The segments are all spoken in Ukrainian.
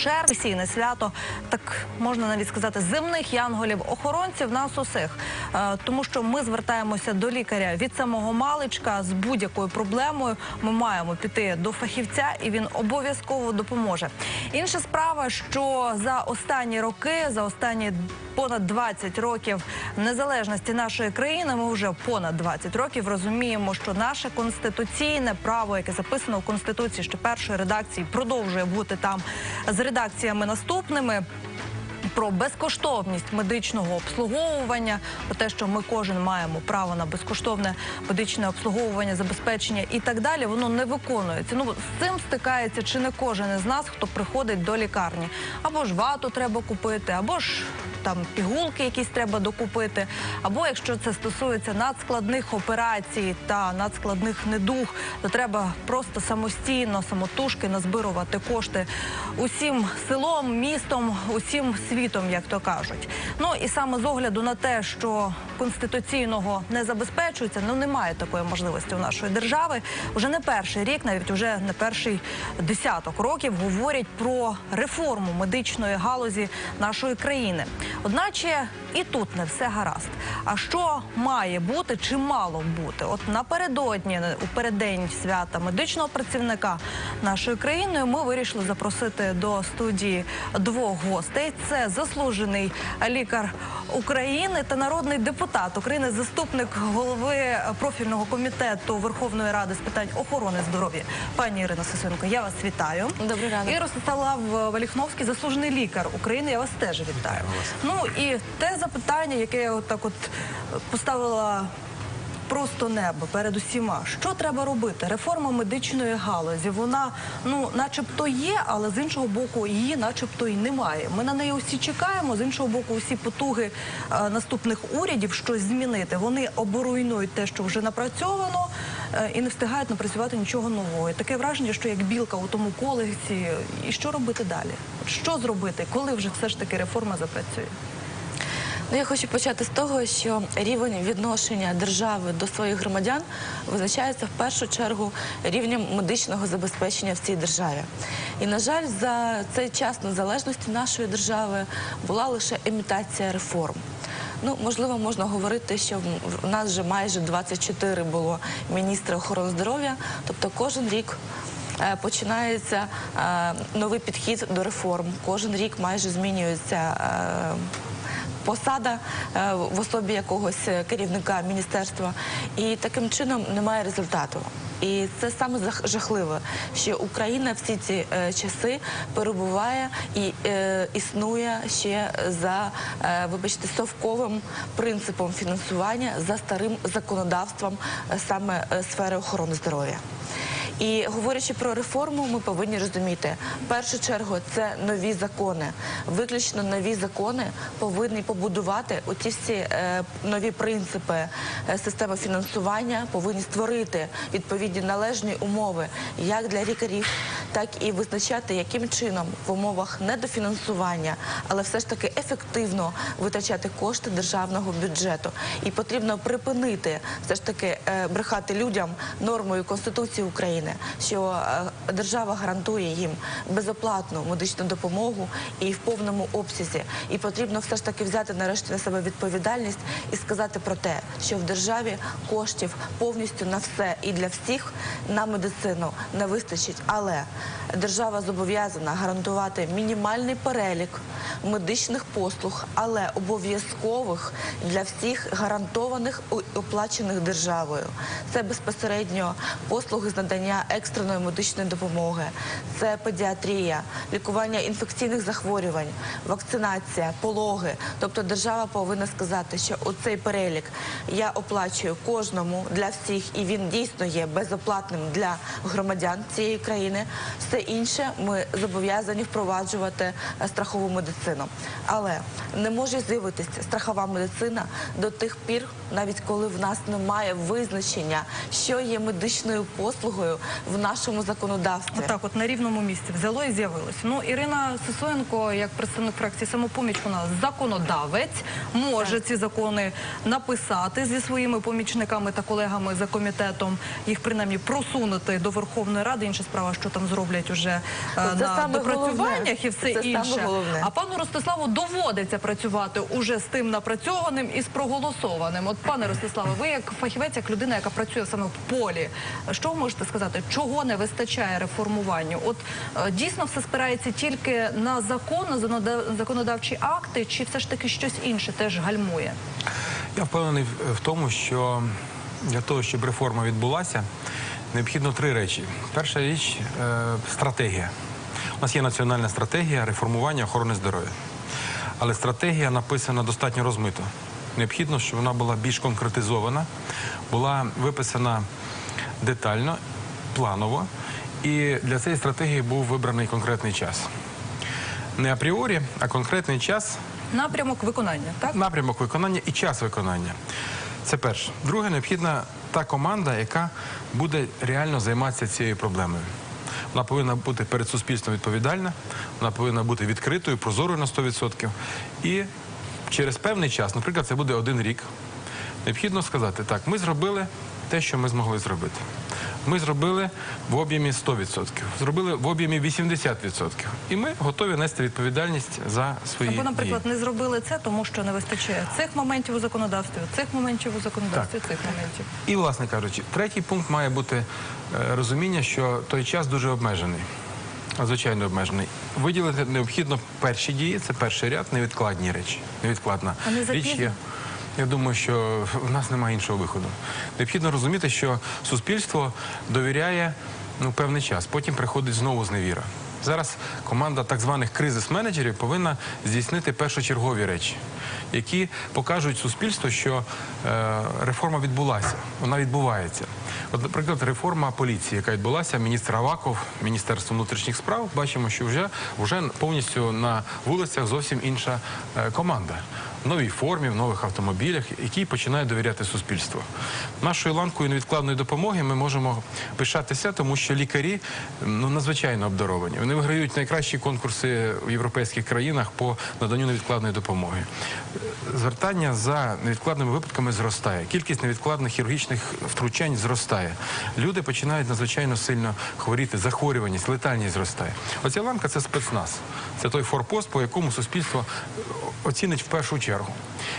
червня, професійне свято, так можна навіть сказати, земних янголів-охоронців нас усіх, Е, тому що ми звертаємося до лікаря від самого маличка з будь-якою проблемою. Ми маємо піти до фахівця, і він обов'язково допоможе. Інша справа, що за останні роки, за останні понад 20 років незалежності нашої країни, ми вже понад 20 років розуміємо, що наше конституційне право, яке записано в конституції, що першої редакції продовжує бути там з редакціями наступними. Про безкоштовність медичного обслуговування, про те, що ми кожен маємо право на безкоштовне медичне обслуговування, забезпечення і так далі, воно не виконується. Ну з цим стикається чи не кожен із нас, хто приходить до лікарні. Або ж вату треба купити, або ж там пігулки якісь треба докупити, або якщо це стосується надскладних операцій та надскладних недуг, то треба просто самостійно, самотужки назбирувати кошти усім селом, містом, усім світом, як то кажуть. Ну і саме з огляду на те, що конституційного не забезпечується, ну немає такої можливості у нашої держави. Уже не перший рік, навіть уже не перший десяток років говорять про реформу медичної галузі нашої країни. Одначе і тут не все гаразд. А що має бути чи мало бути? От напередодні, у переддень свята медичного працівника нашої країни, ми вирішили запросити до студії двох гостей. Це заслужений лікар України та народний депутат України, заступник голови профільного комітету Верховної Ради з питань охорони здоров'я. Пані Ірина Сисенко, я вас вітаю. Добрий ранок. І Ростислав Валіхновський, заслужений лікар України. Я вас теж вітаю. Ну і те запитання, яке я от так от поставила. Просто небо перед усіма. Що треба робити? Реформа медичної галузі. Вона ну, начебто є, але з іншого боку, її, начебто, і немає. Ми на неї усі чекаємо. З іншого боку, усі потуги е, наступних урядів щось змінити. Вони оборуйнують те, що вже напрацьовано, е, і не встигають напрацювати нічого нового. Таке враження, що як білка у тому колесі. І що робити далі? Що зробити, коли вже все ж таки реформа запрацює? Ну, я хочу почати з того, що рівень відношення держави до своїх громадян визначається в першу чергу рівнем медичного забезпечення в цій державі. І, на жаль, за цей час незалежності нашої держави була лише імітація реформ. Ну, можливо, можна говорити, що в- нас вже майже 24 було міністри охорони здоров'я, тобто кожен рік е, починається е, новий підхід до реформ. Кожен рік майже змінюється. Посада е, в особі якогось е, керівника міністерства, і таким чином немає результату. І це саме жахливе, що Україна всі ці е, часи перебуває і існує ще за, вибачте, совковим принципом фінансування за старим законодавством саме сфери охорони здоров'я. І говорячи про реформу, ми повинні розуміти, в першу чергу це нові закони. Виключно нові закони повинні побудувати оті всі е, нові принципи е, системи фінансування, повинні створити відповідні належні умови як для лікарів, так і визначати, яким чином в умовах недофінансування, але все ж таки ефективно витрачати кошти державного бюджету. І потрібно припинити все ж таки е, брехати людям нормою Конституції України, що е, держава гарантує їм безоплатну медичну допомогу і в повному обсязі. І потрібно все ж таки взяти нарешті на себе відповідальність і сказати про те, що в державі коштів повністю на все і для всіх на медицину не вистачить. Але держава зобов'язана гарантувати мінімальний перелік медичних послуг, але обов'язкових для всіх гарантованих і оплачених державою. Це безпосередньо послуги з надання екстреної медичної допомоги, це педіатрія, лікування інфекційних захворювань, вакцинація, пологи. Тобто держава повинна сказати, що оцей перелік я оплачую кожному для всіх, і він дійсно є безоплатним для громадян цієї країни. Все інше ми зобов'язані впроваджувати е, страхову медицину. Але не може з'явитися страхова медицина до тих пір, навіть коли в нас немає визначення, що є медичною послугою в нашому законодавстві. Отак, от на рівному місці взяло і з'явилось. Ну, Ірина Сисоєнко, як представник фракції самопоміч, вона законодавець, може ці закони написати зі своїми помічниками та колегами за комітетом, їх принаймні просунути до Верховної Ради. Інша справа, що там зробити. Роблять уже е, Це на саме допрацюваннях головне. і все Це саме інше. головне. А пану Ростиславу доводиться працювати уже з тим напрацьованим і з проголосованим. От пане Ростиславе, ви як фахівець, як людина, яка працює саме в полі, що ви можете сказати, чого не вистачає реформуванню? От е, дійсно все спирається тільки на закон, на законода- законодавчі акти, чи все ж таки щось інше теж гальмує? Я впевнений в- в тому, що для того, щоб реформа відбулася, необхідно три речі. Перша річ е, стратегія. У нас є національна стратегія реформування охорони здоров'я. Але стратегія написана достатньо розмито. Необхідно, щоб вона була більш конкретизована, була виписана детально, планово. І для цієї стратегії був вибраний конкретний час. Не апріорі, а конкретний час Напрямок виконання, так? напрямок виконання і час виконання. Це перше. Друге, необхідна та команда, яка буде реально займатися цією проблемою. Вона повинна бути перед суспільством відповідальна, вона повинна бути відкритою, прозорою на 100%. І через певний час, наприклад, це буде один рік, необхідно сказати, так, ми зробили те, що ми змогли зробити. Ми зробили в об'ємі 100%, зробили в об'ємі 80%. І ми готові нести відповідальність за свої Або, дії. наприклад, не зробили це, тому що не вистачає цих моментів у законодавстві, цих моментів у законодавстві, цих моментів. І, власне кажучи, третій пункт має бути е, розуміння, що той час дуже обмежений. Звичайно, обмежений. Виділити необхідно перші дії, це перший ряд, невідкладні речі. Невідкладна А не річ запізно? є. Я думаю, що в нас немає іншого виходу. Необхідно розуміти, що суспільство довіряє ну, певний час, потім приходить знову зневіра. Зараз команда так званих кризис-менеджерів повинна здійснити першочергові речі, які покажуть суспільству, що е, реформа відбулася, вона відбувається. От, наприклад, реформа поліції, яка відбулася, міністр Аваков, Міністерство внутрішніх справ, бачимо, що вже, вже повністю на вулицях зовсім інша е, команда. Новій формі, в нових автомобілях, які починають довіряти суспільству. Нашою ланкою невідкладної допомоги ми можемо пишатися, тому що лікарі ну надзвичайно обдаровані. Вони виграють найкращі конкурси в європейських країнах по наданню невідкладної допомоги. Звертання за невідкладними випадками зростає. Кількість невідкладних хірургічних втручань зростає. Люди починають надзвичайно сильно хворіти, захворюваність, летальність зростає. Оця ланка це спецназ. Це той форпост, по якому суспільство оцінить в першу чергу.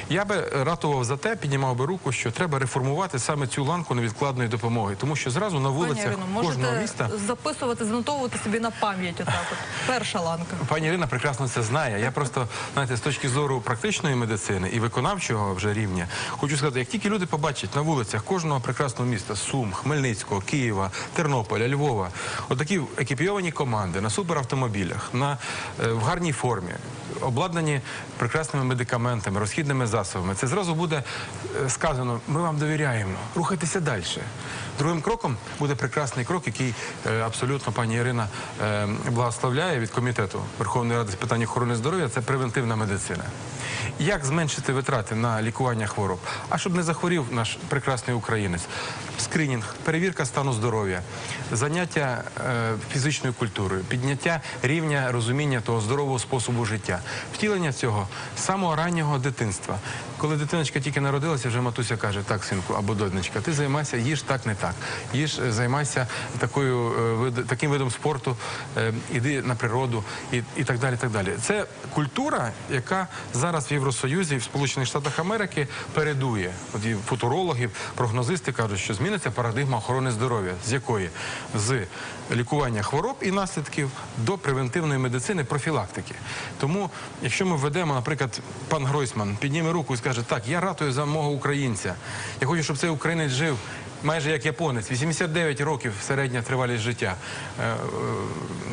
Я би ратував за те, піднімав би руку, що треба реформувати саме цю ланку невідкладної допомоги, тому що зразу на Пані вулицях Ірино, кожного можете міста. записувати, занотовувати собі на пам'ять. Отак от. Перша ланка. Пані Ірина прекрасно це знає. Я просто знаєте, з точки зору практичної медицини і виконавчого вже рівня хочу сказати, як тільки люди побачать на вулицях кожного прекрасного міста Сум, Хмельницького, Києва, Тернополя, Львова, отакі екіпійовані команди на суперавтомобілях, на е, в гарній формі, обладнані прекрасними медикаментами, розхідними засобами. Це зразу буде е, сказано: ми вам довіряємо, рухайтеся далі. Другим кроком буде прекрасний крок, який е, абсолютно пані Ірина е, благословляє від комітету Верховної Ради з питань охорони здоров'я. Це превентивна медицина. Як зменшити витрати на лікування хвороб? А щоб не захворів наш прекрасний українець, скринінг, перевірка стану здоров'я, заняття фізичною культурою, підняття рівня розуміння того здорового способу життя, втілення цього з самого раннього дитинства. Коли дитиночка тільки народилася, вже матуся каже: так, синку або донечка, ти займайся, їж так, не так. Їж, е, займайся такою е, таким видом спорту, е, іди на природу і, і так далі. так далі. Це культура, яка зараз в Євросоюзі в Сполучених Штатах Америки передує. От і футурологів, прогнозисти кажуть, що зміниться парадигма охорони здоров'я, з якої з лікування хвороб і наслідків до превентивної медицини, профілактики. Тому, якщо ми введемо, наприклад, пан Гройсман підніме руку і скаже, так, я ратую за мого українця, я хочу, щоб цей українець жив. Майже як японець, 89 років середня тривалість життя. Е, е,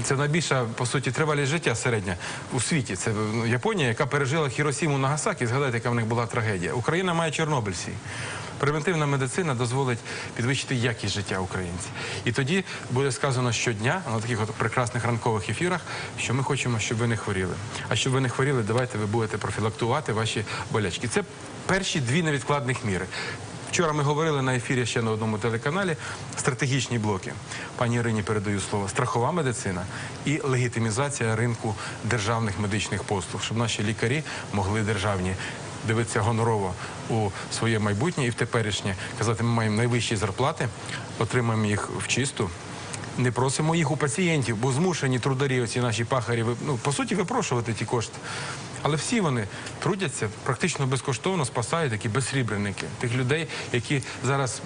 Це найбільша по суті тривалість життя середня у світі. Це ну, Японія, яка пережила Хіросіму Нагасакі. Згадайте, яка в них була трагедія. Україна має Чорнобильський. Превентивна медицина дозволить підвищити якість життя українців. І тоді буде сказано щодня на таких от прекрасних ранкових ефірах, що ми хочемо, щоб ви не хворіли. А щоб ви не хворіли, давайте ви будете профілактувати ваші болячки. Це перші дві невідкладних міри. Вчора ми говорили на ефірі ще на одному телеканалі стратегічні блоки. Пані Ірині передаю слово. Страхова медицина і легітимізація ринку державних медичних послуг, щоб наші лікарі могли державні дивитися гонорово у своє майбутнє і в теперішнє казати, ми маємо найвищі зарплати, отримаємо їх в чисту. Не просимо їх у пацієнтів, бо змушені трударі, оці наші пахарі, ну, по суті, випрошувати ті кошти. Але всі вони трудяться практично безкоштовно, спасають такі безсрібреники, тих людей, які зараз,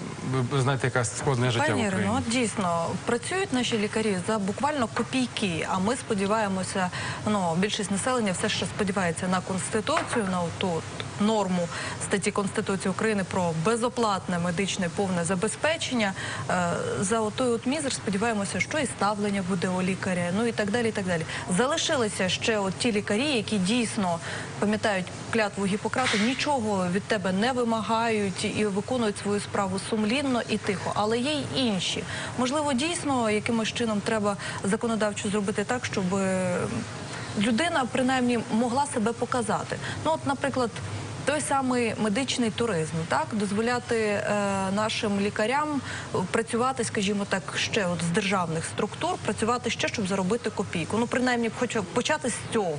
ви, знаєте, яка складне життя Пані в Ірино, Україні. от дійсно працюють наші лікарі за буквально копійки. А ми сподіваємося, ну більшість населення все ще сподівається на конституцію, на ту норму статті Конституції України про безоплатне медичне повне забезпечення. Е, За отой от мізер сподіваємося, що і ставлення буде у лікаря, ну і так далі. І так далі. Залишилися ще от ті лікарі, які дійсно пам'ятають клятву Гіппократа, нічого від тебе не вимагають і виконують свою справу сумлінно і тихо. Але є й інші. Можливо, дійсно якимось чином треба законодавчо зробити так, щоб е, людина принаймні могла себе показати. Ну, от, наприклад. Той самий медичний туризм, так дозволяти е, нашим лікарям працювати, скажімо так, ще от з державних структур, працювати ще, щоб заробити копійку. Ну, принаймні, хоча почати з цього.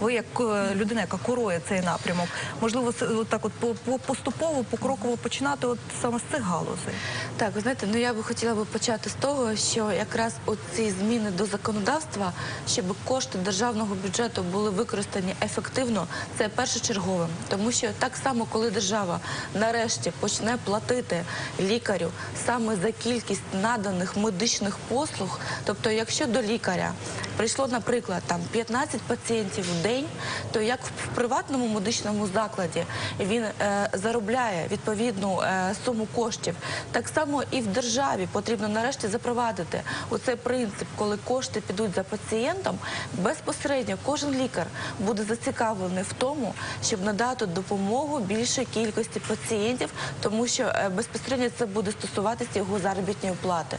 Ви як е, людина, яка курує цей напрямок, можливо, так от по- по- поступово, покроково починати от саме з цих галузей. Так, ви знаєте, ну я би хотіла би почати з того, що якраз оці зміни до законодавства, щоб кошти державного бюджету були використані ефективно, це першочерговим. Тому що так само, коли держава нарешті почне платити лікарю саме за кількість наданих медичних послуг, тобто, якщо до лікаря прийшло, наприклад, там 15 пацієнтів в день, то як в приватному медичному закладі він е, заробляє відповідну е, суму коштів, так само і в державі потрібно нарешті запровадити оцей принцип, коли кошти підуть за пацієнтом, безпосередньо кожен лікар буде зацікавлений в тому, щоб надати допомогу більшій кількості пацієнтів, тому що е, безпосередньо це буде стосуватися його заробітної плати.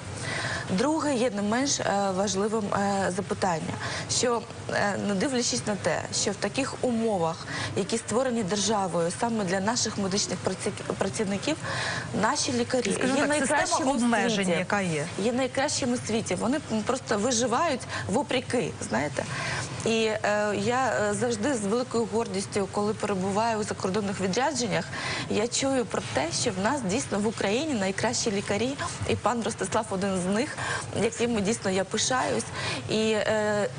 Друге є не менш важливим е, запитання, що не дивлячись на те, що в таких умовах, які створені державою саме для наших медичних праці- працівників, наші лікарі Скажімо є в світі. яка є. Є найкращими в світі. Вони просто виживають вопреки, знаєте. І е, я е, завжди з великою гордістю, коли перебуваю у закордонних відрядженнях, я чую про те, що в нас дійсно в Україні найкращі лікарі, і пан Ростислав один з них, яким дійсно я пишаюсь. І е,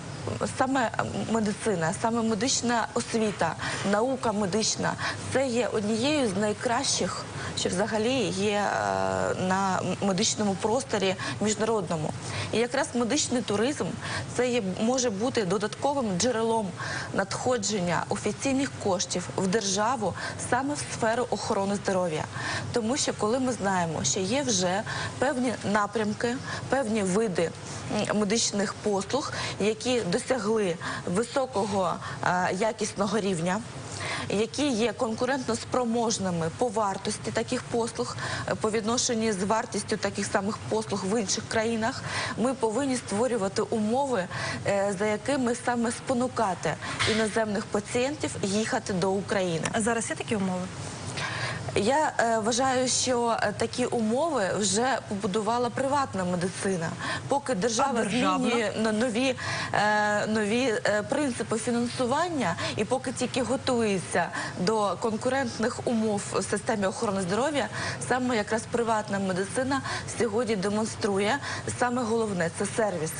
Саме медицина, саме медична освіта, наука медична це є однією з найкращих, що взагалі є е, на медичному просторі міжнародному. І якраз медичний туризм це є, може бути додатковим джерелом надходження офіційних коштів в державу саме в сферу охорони здоров'я. Тому що коли ми знаємо, що є вже певні напрямки, певні види медичних послуг, які досягли високого е, якісного рівня. Які є конкурентно спроможними по вартості таких послуг е, по відношенню з вартістю таких самих послуг в інших країнах, ми повинні створювати умови, е, за якими саме спонукати іноземних пацієнтів їхати до України. А зараз є такі умови? Я е, вважаю, що е, такі умови вже побудувала приватна медицина. Поки держава змінює на нові, е, нові е, принципи фінансування, і поки тільки готується до конкурентних умов в системі охорони здоров'я, саме якраз приватна медицина сьогодні демонструє саме головне це сервіс.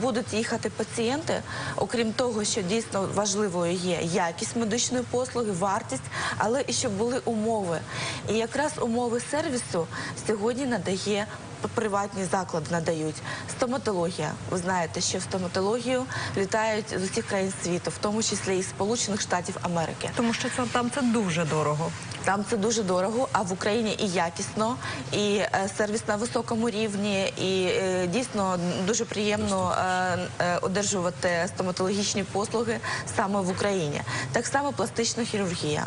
Будуть їхати пацієнти, окрім того, що дійсно важливою є якість медичної послуги, вартість, але і щоб були умови. І якраз умови сервісу сьогодні надає. Приватні заклади надають стоматологія. Ви знаєте, що в стоматологію літають з усіх країн світу, в тому числі і Сполучених Штатів Америки. Тому що це там це дуже дорого. Там це дуже дорого, а в Україні і якісно, і е, сервіс на високому рівні, і е, дійсно дуже приємно е, одержувати стоматологічні послуги саме в Україні. Так само пластична хірургія,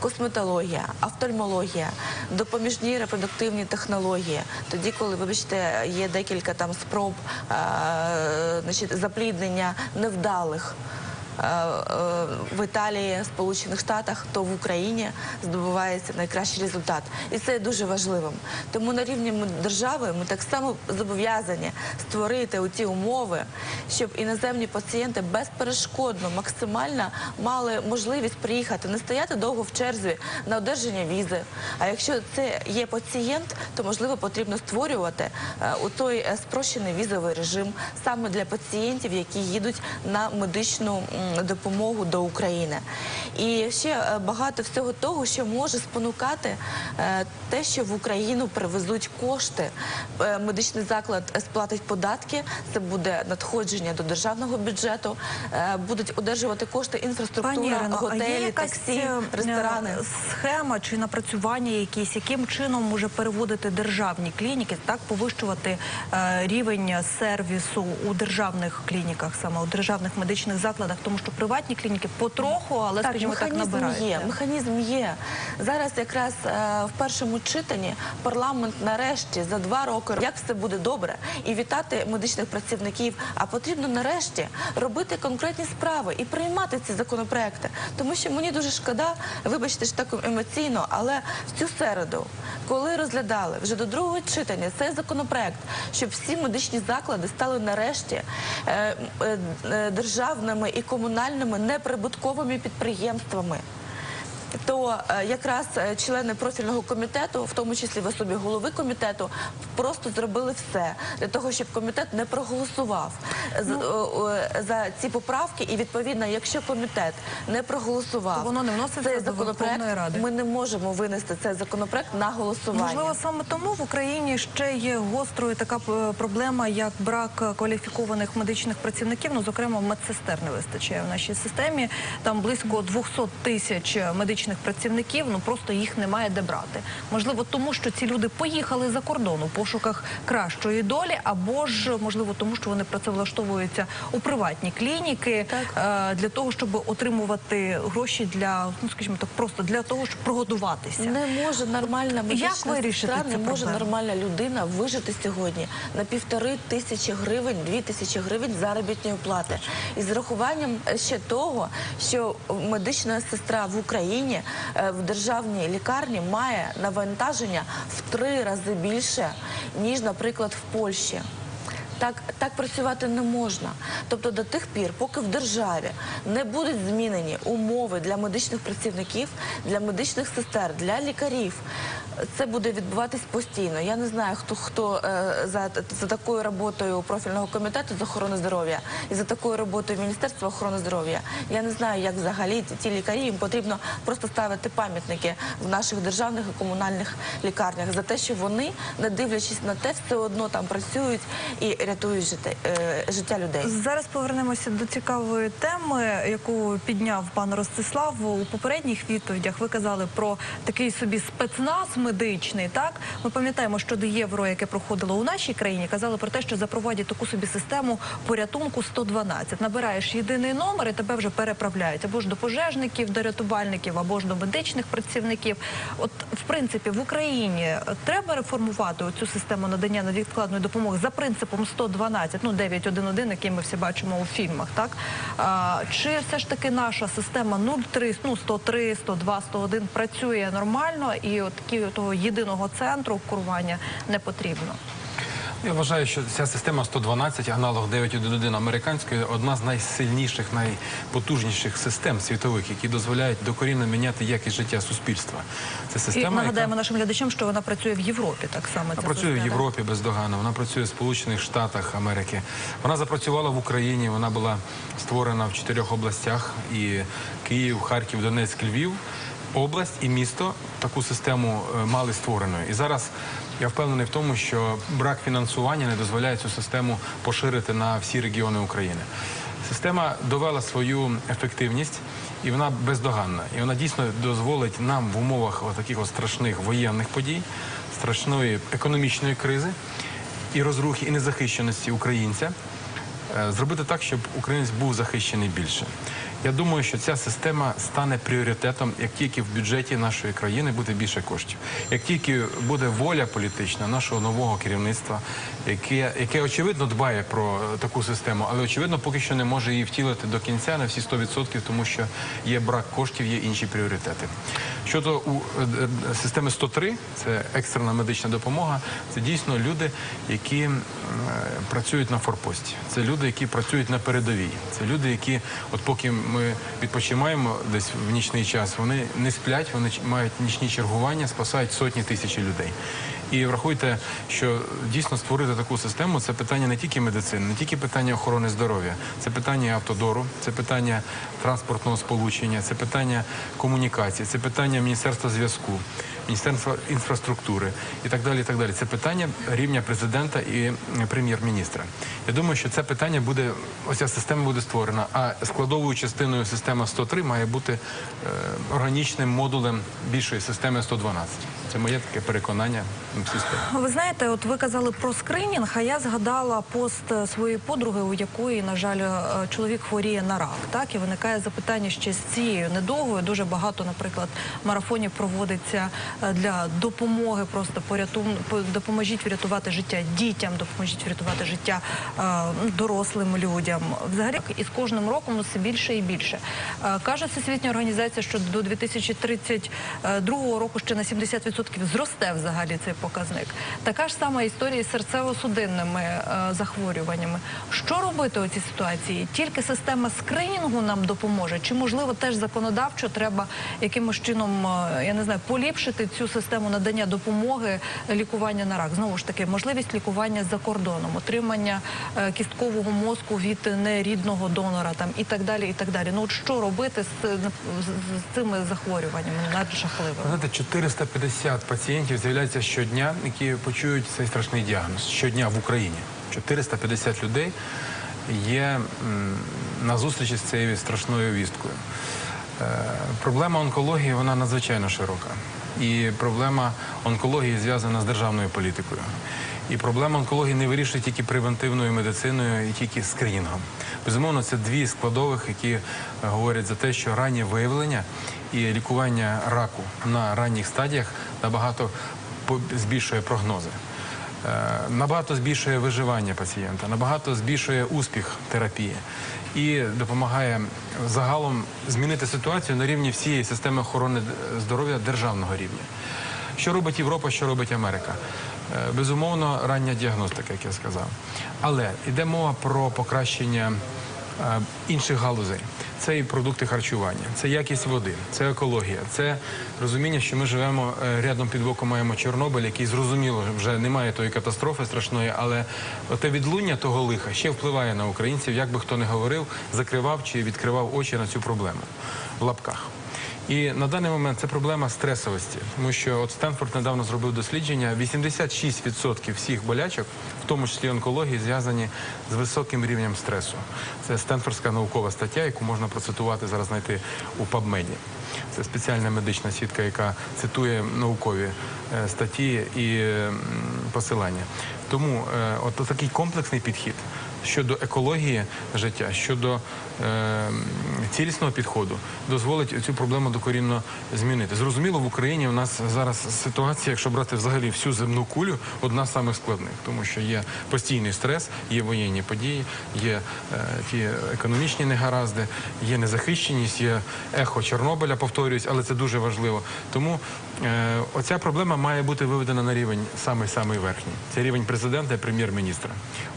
косметологія, офтальмологія, допоміжні репродуктивні технології. Тоді, коли вибачте, є декілька там спроб е, запліднення невдалих в Італії, Сполучених Штатах, то в Україні здобувається найкращий результат. І це є дуже важливим. Тому на рівні держави ми так само зобов'язані створити ті умови, щоб іноземні пацієнти безперешкодно, максимально мали можливість приїхати, не стояти довго в черзі на одержання візи. А якщо це є пацієнт, то можливо потрібно створювати е, у той е, спрощений візовий режим саме для пацієнтів, які їдуть на медичну допомогу до України. І ще е, багато всього того, що може спонукати е, те, що в Україну привезуть кошти. Е, Медичний заклад сплатить податки, це буде надходження до державного бюджету, будуть одержувати кошти Ірино, готелі, таксі, ресторани. схема чи напрацювання якісь, яким чином може переводити державні клініки, так повищувати рівень сервісу у державних клініках, саме у державних медичних закладах, тому що приватні клініки потроху, але Так, скажімо так, механізм набирають. є. Механізм є. Зараз якраз е, в першому читанні парламент нарешті за два роки як все буде добре і вітати медичних працівників. А потрібно нарешті робити конкретні справи і приймати ці законопроекти. Тому що мені дуже шкода, вибачте ж так емоційно, але в цю середу, коли розглядали вже до другого читання цей законопроект, щоб всі медичні заклади стали нарешті е, е, державними і комунальними неприбутковими підприємствами. То е, якраз е, члени профільного комітету, в тому числі в особі голови комітету, просто зробили все для того, щоб комітет не проголосував Ну. за ці поправки. І відповідно, якщо комітет не проголосував То воно не вноситься цей до законопроект, Ради. ми не можемо винести цей законопроект на голосування. Можливо, саме тому в Україні ще є гострою така е, проблема, як брак кваліфікованих медичних працівників. Ну, зокрема, медсестер не вистачає в нашій системі. Там близько 200 тисяч медичних працівників. Ну просто їх немає де брати. Можливо, тому що ці люди поїхали за кордон у пошуках кращої долі, або ж можливо, тому що вони працевлаштовуються у приватні клініки е, для того, щоб отримувати гроші для ну скажімо так, просто для того, щоб прогодуватися. Не може нормальна медична Як вирішити сестра, не може нормальна людина вижити сьогодні на півтори тисячі гривень, дві тисячі гривень заробітної плати. І з рахуванням ще того, що медична сестра в Україні е, в державній лікарні має навантаження в три рази більше, ніж, наприклад, в Польщі. Так, так працювати не можна. Тобто до тих пір, поки в державі не будуть змінені умови для медичних працівників, для медичних сестер, для лікарів, це буде відбуватись постійно. Я не знаю, хто хто е, за, за такою роботою профільного комітету з охорони здоров'я і за такою роботою Міністерства охорони здоров'я. Я не знаю, як взагалі ті лікарі їм потрібно просто ставити пам'ятники в наших державних і комунальних лікарнях за те, що вони, не дивлячись на те, все одно там працюють і рятують життя, е, життя людей. Зараз повернемося до цікавої теми, яку підняв пан Ростислав у попередніх відповідях. Ви казали про такий собі спецназ медичний. Так ми пам'ятаємо, що до євро, яке проходило у нашій країні, казали про те, що запровадять таку собі систему порятунку 112. Набираєш єдиний номер і тебе вже переправляють або ж до пожежників, до рятувальників, або ж до медичних працівників. От в принципі в Україні треба реформувати цю систему надання невідкладної допомоги за принципом 112, ну 911, який ми всі бачимо у фільмах. Так а, чи все ж таки наша система 03, ну 103, 102, 101 працює нормально, і от такі того єдиного центру керування не потрібно. Я вважаю, що ця система 112, аналог 911 американської, одна з найсильніших, найпотужніших систем світових, які дозволяють докорінно міняти якість життя суспільства. Це І система, нагадаємо яка нашим глядачам, що вона працює в Європі так само. вона працює в система. Європі бездоганно, вона працює в Сполучених Штатах Америки. Вона запрацювала в Україні. Вона була створена в чотирьох областях: і Київ, Харків, Донецьк, Львів. Область і місто таку систему е, мали створеною. І зараз я впевнений в тому, що брак фінансування не дозволяє цю систему поширити на всі регіони України. Система довела свою ефективність і вона бездоганна. І вона дійсно дозволить нам в умовах таких страшних воєнних подій, страшної економічної кризи і розрухи, і незахищеності українця е, зробити так, щоб українець був захищений більше. Я думаю, що ця система стане пріоритетом, як тільки в бюджеті нашої країни буде більше коштів, як тільки буде воля політична нашого нового керівництва, яке, яке очевидно дбає про е, таку систему, але очевидно поки що не може її втілити до кінця на всі 100%, тому що є брак коштів, є інші пріоритети. Щодо у, е, е, системи 103, це екстрена медична допомога. Це дійсно люди, які е, працюють на форпості. Це люди, які працюють на передовій. Це люди, які, от поки ми відпочимаємо десь в нічний час, вони не сплять, вони мають нічні чергування, спасають сотні тисяч людей. І врахуйте, що дійсно створити таку систему це питання не тільки медицини, не тільки питання охорони здоров'я, це питання автодору, це питання транспортного сполучення, це питання комунікації, це питання міністерства зв'язку, міністерства інфраструктури і так далі. І так далі. Це питання рівня президента і прем'єр-міністра. Я думаю, що це питання буде, оця система буде створена. А складовою частиною системи 103 має бути е, органічним модулем більшої системи 112. Це моє таке переконання в. Ви знаєте, от ви казали про скринінг, а я згадала пост е, своєї подруги, у якої, на жаль, е, чоловік хворіє на рак. Так і виникає запитання ще з цією недовгою. Дуже багато, наприклад, марафонів проводиться для допомоги. Просто порятун... по- допоможіть врятувати життя дітям, допоможіть врятувати життя е, ну, дорослим людям. Взагалі, і з кожним роком все більше і більше. Е, Каже Всесвітня організація, що до 2032 року ще на 70% зросте взагалі цей показник. Така ж сама історія з серцево-судинними е, захворюваннями. Що робити у цій ситуації? Тільки система скринінгу нам допоможе, чи можливо теж законодавчо треба якимось чином, е, я не знаю, поліпшити цю систему надання допомоги лікування на рак? Знову ж таки, можливість лікування за кордоном, отримання е, кісткового мозку від нерідного донора там і так далі. І так далі. Ну от що робити з, з, з цими захворюваннями наджахливими? Знаєте, 450 пацієнтів з'являється щодня, які почують цей страшний діагноз. Щодня в Україні. 450 людей є на зустрічі з цією страшною вісткою. Е, проблема онкології вона надзвичайно широка. І проблема онкології зв'язана з державною політикою. І проблема онкології не вирішує тільки превентивною медициною і тільки скринінгом. Безумовно, це дві складових, які е, говорять за те, що раннє виявлення і лікування раку на ранніх стадіях набагато збільшує прогнози. Е, Набагато збільшує виживання пацієнта, набагато збільшує успіх терапії і допомагає загалом змінити ситуацію на рівні всієї системи охорони здоров'я державного рівня. Що робить Європа, що робить Америка? Е, Безумовно, рання діагностика, як я сказав. Але йде мова про покращення інших галузей. Це і продукти харчування, це якість води, це екологія, це розуміння, що ми живемо е, рядом під боком маємо Чорнобиль, який зрозуміло вже немає тої катастрофи страшної, але те відлуння того лиха ще впливає на українців, як би хто не говорив, закривав чи відкривав очі на цю проблему в лапках. І на даний момент це проблема стресовості, тому що от Стенфорд недавно зробив дослідження: 86% всіх болячок, в тому числі онкології, зв'язані з високим рівнем стресу. Це Стенфордська наукова стаття, яку можна процитувати зараз знайти у PubMed. Це спеціальна медична сітка, яка цитує наукові е, статті і посилання. Тому е, от такий комплексний підхід щодо екології життя, щодо цілісного підходу, дозволить цю проблему докорінно змінити. Зрозуміло, в Україні у нас зараз ситуація, якщо брати взагалі всю земну кулю, одна з самих складних, тому що є постійний стрес, є воєнні події, є е, ті економічні негаразди, є незахищеність, є ехо Чорнобиля, повторююсь, але це дуже важливо. Тому е, оця проблема має бути виведена на рівень самий самий верхній. Це рівень президента і прем'єр-міністра.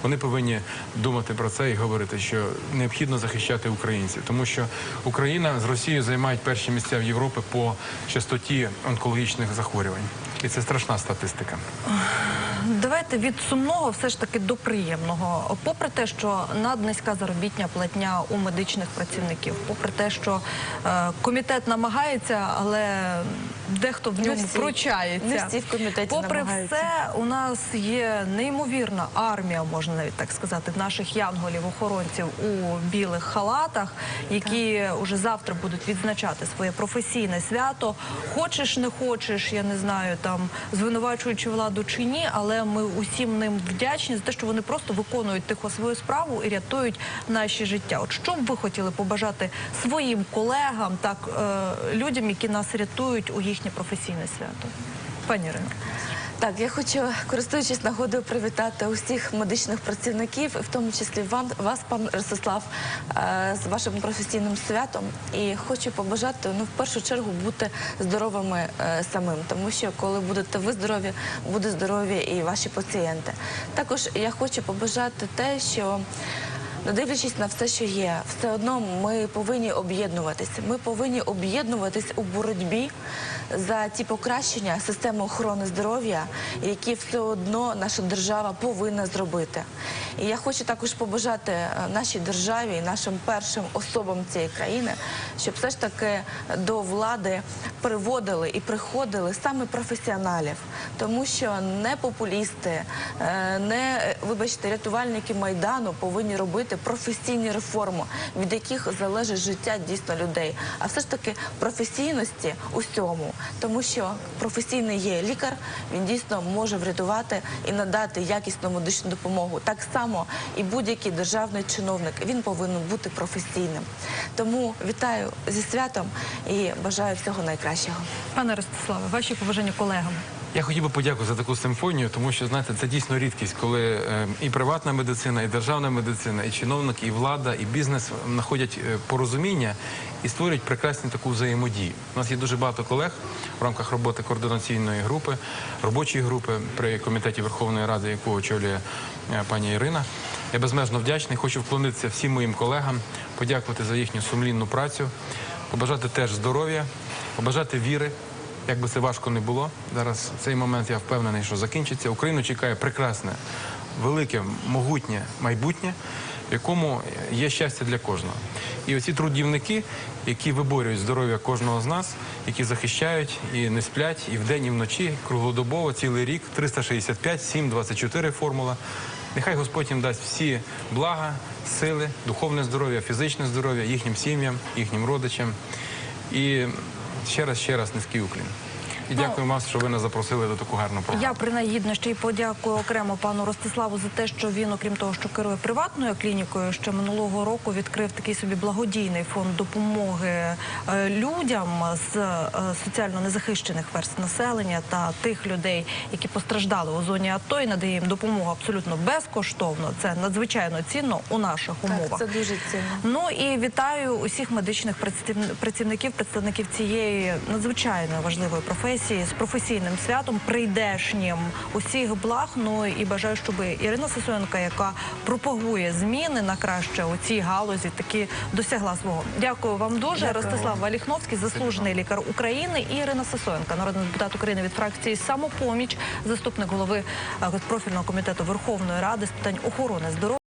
Вони повинні думати про це і говорити, що необхідно захищати українців, тому що Україна з Росією займають перші місця в Європі по частоті онкологічних захворювань, і це страшна статистика. Давайте від сумного все ж таки до приємного. Попри те, що наднизька заробітня платня у медичних працівників, попри те, що е, комітет намагається, але дехто в Не ньому всі. прочається. Не всі в комітеті Попри намагаються. все, у нас є неймовірна армія, можна навіть так сказати, наших янголів-охоронців у білих халатах, які уже завтра будуть відзначати своє професійне свято. Хочеш, не хочеш, я не знаю, там звинувачуючи владу чи ні, але ми усім ним вдячні за те, що вони просто виконують тихо свою справу і рятують наші життя. От що б ви хотіли побажати своїм колегам, так е, людям, які нас рятують у їхнє професійне свято? Пані Ірино. Так, я хочу, користуючись нагодою, привітати усіх медичних працівників, в тому числі вас, пан Ростислав, е, з вашим професійним святом. І хочу побажати, ну, в першу чергу, бути здоровими е, самим, тому що коли будете ви здорові, будуть здорові і ваші пацієнти. Також я хочу побажати те, що. Не дивлячись на все, що є, все одно ми повинні об'єднуватися. Ми повинні об'єднуватись у боротьбі за ті покращення системи охорони здоров'я, які все одно наша держава повинна зробити. І я хочу також побажати е, нашій державі і нашим першим особам цієї країни, щоб все ж таки до влади приводили і приходили саме професіоналів, тому що не популісти, е, не вибачте, рятувальники майдану повинні робити професійні реформи, від яких залежить життя дійсно людей. А все ж таки професійності усьому, тому що професійний є лікар, він дійсно може врятувати і надати якісну медичну допомогу. Так само і будь-який державний чиновник він повинен бути професійним. Тому вітаю зі святом і бажаю всього найкращого. Пане Ростиславе, ваші побажання колегам. Я хотів би подякувати за таку симфонію, тому що знаєте, це дійсно рідкість, коли е, і приватна медицина, і державна медицина, і чиновники, і влада, і бізнес знаходять е, порозуміння і створюють прекрасну таку взаємодію. У нас є дуже багато колег в рамках роботи координаційної групи, робочої групи при комітеті Верховної Ради, яку очолює е, пані Ірина. Я безмежно вдячний. Хочу вклонитися всім моїм колегам, подякувати за їхню сумлінну працю, побажати теж здоров'я, побажати віри. Як би це важко не було, зараз цей момент я впевнений, що закінчиться. Україну чекає прекрасне, велике, могутнє майбутнє, в якому є щастя для кожного. І оці трудівники, які виборюють здоров'я кожного з нас, які захищають і не сплять, і вдень, і вночі, круглодобово, цілий рік, 365, 7, 24 формула. Нехай Господь їм дасть всі блага, сили, духовне здоров'я, фізичне здоров'я їхнім сім'ям, їхнім родичам. І ще раз, ще раз низький уклін. І дякую вам, що ви нас запросили до таку гарну програму. Я принагідно ще й подякую окремо пану Ростиславу за те, що він, окрім того, що керує приватною клінікою, ще минулого року відкрив такий собі благодійний фонд допомоги е, людям з е, соціально незахищених верств населення та тих людей, які постраждали у зоні АТО, і надає їм допомогу абсолютно безкоштовно. Це надзвичайно цінно у наших умовах. Так, це дуже цінно. Ну і вітаю усіх медичних працівників, представників цієї надзвичайно важливої професії з професійним святом, прийдешнім усіх благ. Ну і бажаю, щоб Ірина Сисоєнко, яка пропагує зміни на краще у цій галузі, таки досягла свого. Дякую вам дуже. Дякую. Ростислав Валіхновський, заслужений лікар України, і Ірина Сисоєнка, народний депутат України від фракції Самопоміч, заступник голови е, профільного комітету Верховної Ради з питань охорони здоров'я.